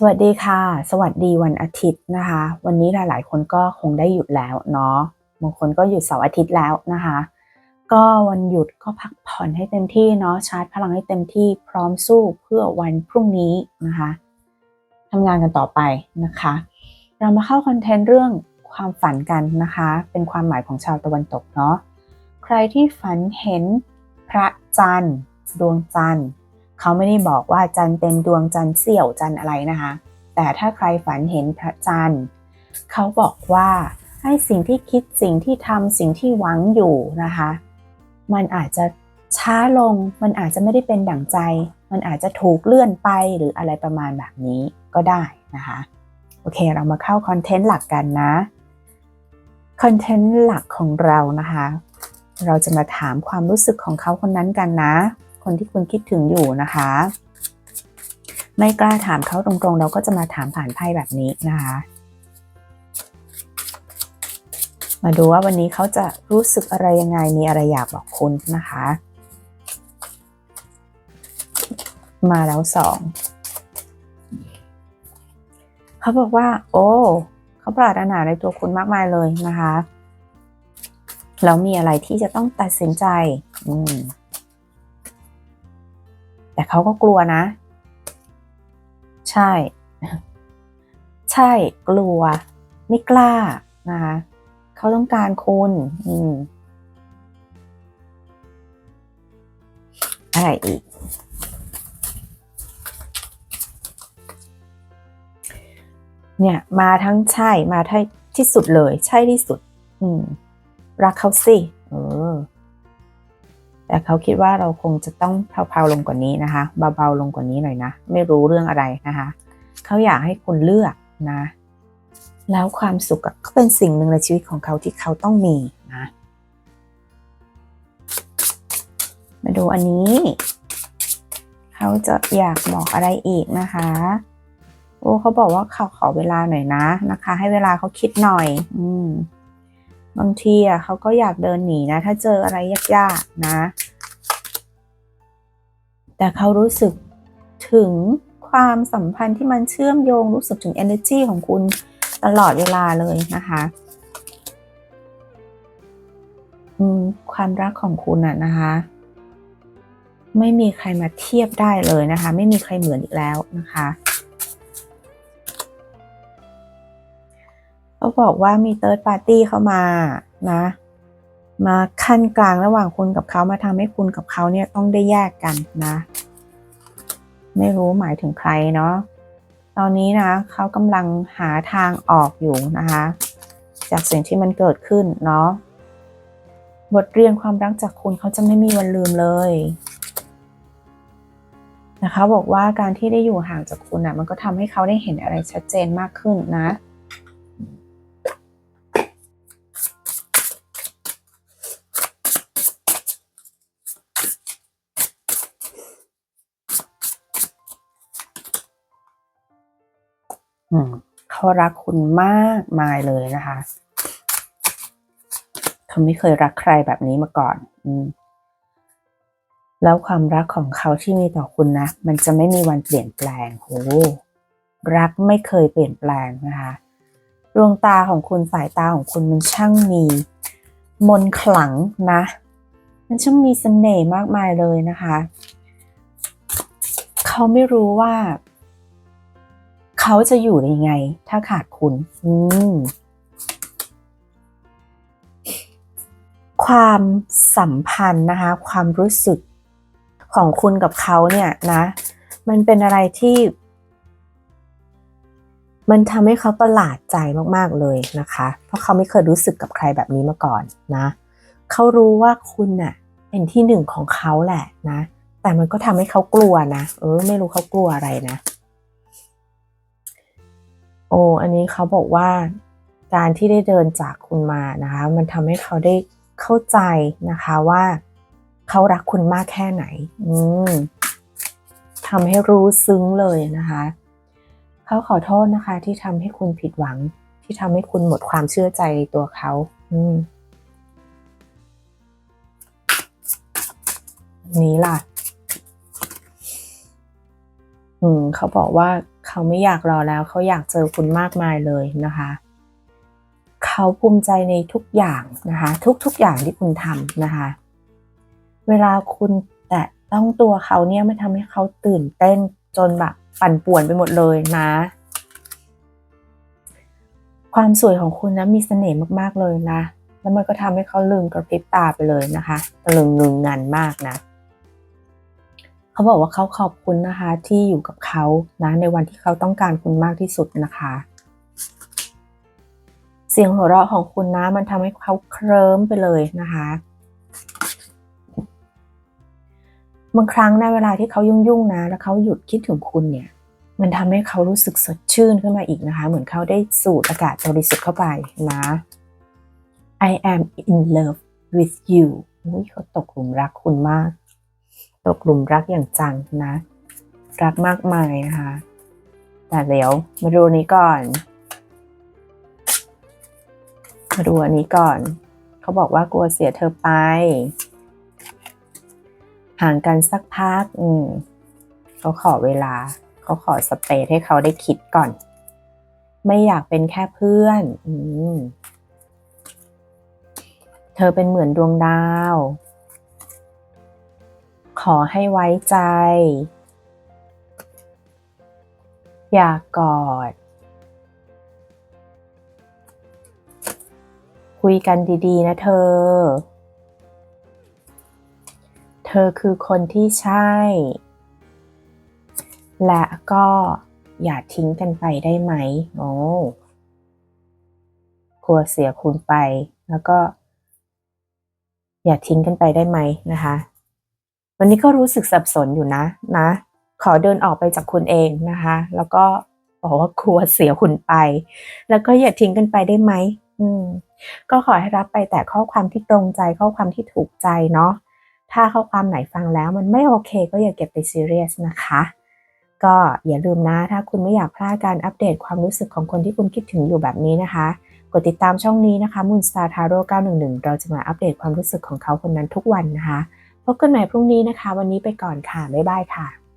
สวัสดีค่ะ สวัสดีวันอาทิตย์นะคะ วันนี้หลาย ๆ คนก็คงได้หยุดแล้วเนาะบางคนก็หยุดเสาร์อาทิตย์แล้วนะคะ ก็วันหยุดก็พักผ่อนให้เต็มที่เนาะชาร์จพลังให้เต็มที่พร้อมสู้เพื่อวันพรุ่งนี้นะคะทำงานกันต่อไปนะคะ เรามาเข้าคอนเทนต์เรื่องความฝันกันนะคะ เป็นความหมายของชาวตะวันตกเนาะใครที่ฝันเห็นพระจันทร์ดวงจันทร์ เขาไม่ได้บอกว่าจันเต็มดวงจันเสี่ยวจันอะไรนะคะ แต่ถ้าใครฝันเห็นพระจันทร์ เขาบอกว่าให้สิ่งที่คิดสิ่งที่ทำสิ่งที่หวังอยู่นะคะ มันอาจจะช้าลง มันอาจจะไม่ได้เป็นดั่งใจ มันอาจจะถูกเลื่อนไปหรืออะไรประมาณแบบนี้ก็ได้นะคะ โอเคเรามาเข้าคอนเทนต์หลักกันนะคอนเทนต์หลักของเรานะคะ เราจะมาถามความรู้สึกของเขาคนนั้นกันนะ คนที่คุณคิดถึงอยู่นะคะ ไม่กล้าถามเขาตรงๆ เราก็จะมาถามผ่านไพ่แบบนี้นะคะ มาดูว่าวันนี้เขาจะรู้สึกอะไรยังไงมีอะไรอยากบอกคุณนะคะ มาแล้วสองเขาบอกว่า โอ้เขาปรารถนาในตัวคุณมากมายเลยนะคะแล้วมีอะไรที่จะต้องตัดสินใจ อืม แต่เขาก็กลัวนะ ใช่ ใช่กลัว ไม่กล้านะคะเขาต้องการคุณอืมอะไรอีก เนี่ยมาทั้งใช่มาที่ที่สุดเลย ใช่ที่สุด อืม รักเขาสิ แต่เขาคิดว่าเราคงจะต้องเผาๆลงกว่านี้นะคะ เบาๆลงกว่านี้หน่อยนะ ไม่รู้เรื่องอะไรนะคะ เขาอยากให้คุณเลือกนะ แล้วความสุขก็เป็นสิ่งหนึ่งในชีวิตของเขาที่เขาต้องมีนะ มาดูอันนี้ เขาจะอยากบอกอะไรอีกนะคะ โอ้เขาบอกว่าเขาขอเวลาหน่อยนะนะคะ ให้เวลาเขาคิดหน่อย อืม บางทีอะเขาก็อยากเดินหนีนะ ถ้าเจออะไรยากๆนะ แต่เขารู้สึกถึงความสัมพันธ์ที่มันเชื่อมโยงรู้สึกถึง energy ของคุณตลอดเวลาเลยนะคะความรักของคุณอะนะคะ ไม่มีใครมาเทียบได้เลยนะคะ ไม่มีใครเหมือนอีกแล้วนะคะ เขาบอกว่ามีเติร์ดปาร์ตี้เข้ามานะ มาขั้นกลางระหว่างคุณกับเขามาทำให้คุณกับเขาเนี่ยต้องได้แยกกันนะ ไม่รู้หมายถึงใครเนาะตอนนี้นะเขากำลังหาทางออกอยู่นะคะ จากสิ่งที่มันเกิดขึ้นเนาะบทเรียนความรักจากคุณเขาจะไม่มีวันลืมเลยนะคะบอกว่าการที่ได้อยู่ห่างจากคุณอะมันก็ทำให้เขาได้เห็นอะไรชัดเจนมากขึ้นนะ เขารักคุณมากมายเลยนะคะ เขาไม่เคยรักใครแบบนี้มาก่อน อืมแล้วความรักของเขาที่มีต่อคุณนะ มันจะไม่มีวันเปลี่ยนแปลงโอ้รักไม่เคยเปลี่ยนแปลงนะคะ ดวงตาของคุณสายตาของคุณมันช่างมี มนขลังนะ มันช่างมีเสน่ห์มากมายเลยนะคะ เขาไม่รู้ว่า เขาจะอยู่ยังไง ถ้าขาดคุณ อืมความสัมพันธ์นะคะ ความรู้สึกของคุณกับเขาเนี่ยนะ มันเป็นอะไรที่ มันทำให้เขาประหลาดใจมากๆเลยนะคะ เพราะเขาไม่เคยรู้สึกกับใครแบบนี้มาก่อนนะ เขารู้ว่าคุณน่ะ เป็นที่หนึ่งของเขาแหละนะ แต่มันก็ทำให้เขากลัวนะ เออ ไม่รู้เขากลัวอะไรนะ โอ้อันนี้เขาบอกว่าการที่ได้เดินจากคุณมานะคะ มันทำให้เขาได้เข้าใจนะคะว่า เขารักคุณมากแค่ไหน อืมทำให้รู้ซึ้งเลยนะคะ เขาขอโทษนะคะ ที่ทำให้คุณผิดหวัง ที่ทำให้คุณหมดความเชื่อใจในตัวเขา อืมนี้ล่ะ อืม เขาบอกว่า เขาไม่อยากรอแล้ว เขาอยากเจอคุณมากมายเลยนะคะ เขาภูมิใจในทุกอย่างนะคะ ทุกๆอย่างที่คุณทำนะคะ เวลาคุณแตะต้องตัวเขาเนี่ยมันทำให้เขาตื่นเต้นจนแบบปั่นป่วนไปหมดเลยนะ ความสวยของคุณนะมีเสน่ห์มากๆเลยนะ แล้วมันก็ทำให้เขาลืมกระพริบตาไปเลยนะคะตะลึงงึงงันมากนะ เขาบอกว่าเขาขอบคุณนะคะที่อยู่กับเขานะในวันที่เขาต้องการคุณมากที่สุดนะคะ เสียงหัวเราะของคุณนะมันทำให้เขาเคลิ้มไปเลยนะคะบางครั้งในะเวลาที่เขายุ่งๆนะ แล้วเขาหยุดคิดถึงคุณเนี่ย มันทำให้เขารู้สึกสดชื่นขึ้นมาอีกนะคะ เหมือนเขาได้สูดอากาศบริสุทธิ์เข้าไปนะ I am in love with you อุ๊ยเขาตกหลุมรักคุณมาก ตกหลุมรักอย่างจังนะ รักมากมายนะคะ แต่เดี๋ยวมาดูนี้ก่อน มาดูอันนี้ก่อน เขาบอกว่ากลัวเสียเธอไป ห่างกันสักพัก อืมเขาขอเวลา เขาขอสเปซให้เขาได้คิดก่อน ไม่อยากเป็นแค่เพื่อน อืมเธอเป็นเหมือนดวงดาว อให้ไว้ใจ อยากกอด คุยกันดีๆ นะเธอ เธอคือคนที่ใช่ และก็อย่าทิ้งกันไปได้ไหม โอ้กลัวเสียคุณไป แล้วก็ อย่าทิ้งกันไปได้ไหมนะคะ วันนี้ก็รู้สึกสับสนอยู่นะนะ ขอเดินออกไปจากคุณเองนะคะ แล้วก็บอกว่ากลัวเสียคุณไป แล้วก็อย่าทิ้งกันไปได้ไหมอืม ก็ขอให้รับไปแต่ข้อความที่ตรงใจข้อความที่ถูกใจเนาะถ้าข้อความไหนฟังแล้วมันไม่โอเค ก็อย่าเก็บไปซีเรียสนะคะ ก็อย่าลืมนะ ถ้าคุณไม่อยากพลาดการอัปเดตความรู้สึกของคนที่คุณคิดถึงอยู่แบบนี้นะคะ กดติดตามช่องนี้นะคะ Moon Star Tarot 911 เราจะมาอัปเดตความรู้สึกของเขาคนนั้นทุกวันนะคะ พบกันใหม่พรุ่งนี้นะคะ วันนี้ไปก่อนค่ะ บ๊ายบายค่ะ